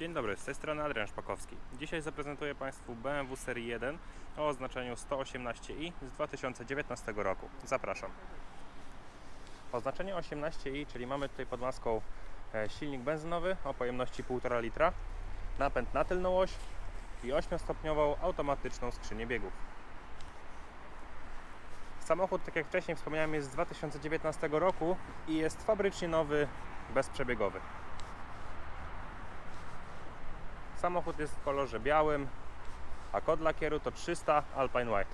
Dzień dobry, z tej strony Adrian Szpakowski. Dzisiaj zaprezentuję Państwu BMW Serii 1 o oznaczeniu 118i z 2019 roku. Zapraszam. Oznaczenie 18i, czyli mamy tutaj pod maską e, silnik benzynowy o pojemności 1,5 litra, napęd na tylną oś i 8-stopniową automatyczną skrzynię biegów. Samochód, tak jak wcześniej wspomniałem, jest z 2019 roku i jest fabrycznie nowy, bezprzebiegowy. Samochód jest w kolorze białym, a kod lakieru to 300 Alpine White.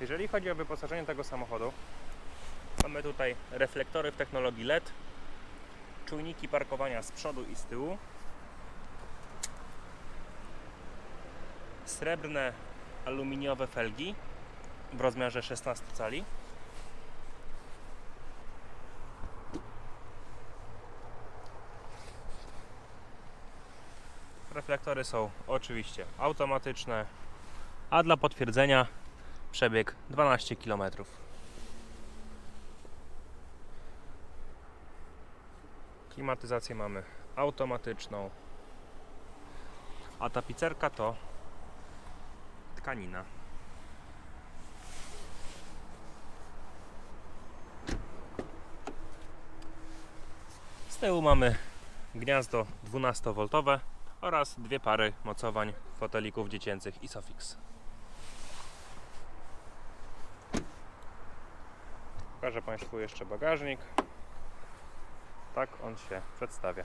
Jeżeli chodzi o wyposażenie tego samochodu, mamy tutaj reflektory w technologii LED, czujniki parkowania z przodu i z tyłu, srebrne aluminiowe felgi w rozmiarze 16 cali. Reflektory są oczywiście automatyczne, a dla potwierdzenia przebieg 12 km. Klimatyzację mamy automatyczną, a tapicerka to tkanina. Z tyłu mamy gniazdo 12V oraz dwie pary mocowań fotelików dziecięcych Isofix. Pokażę Państwu jeszcze bagażnik. Tak on się przedstawia.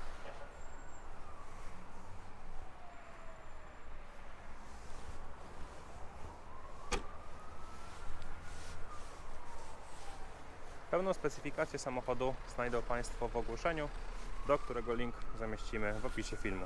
Pełną specyfikację samochodu znajdą Państwo w ogłoszeniu, do którego link zamieścimy w opisie filmu.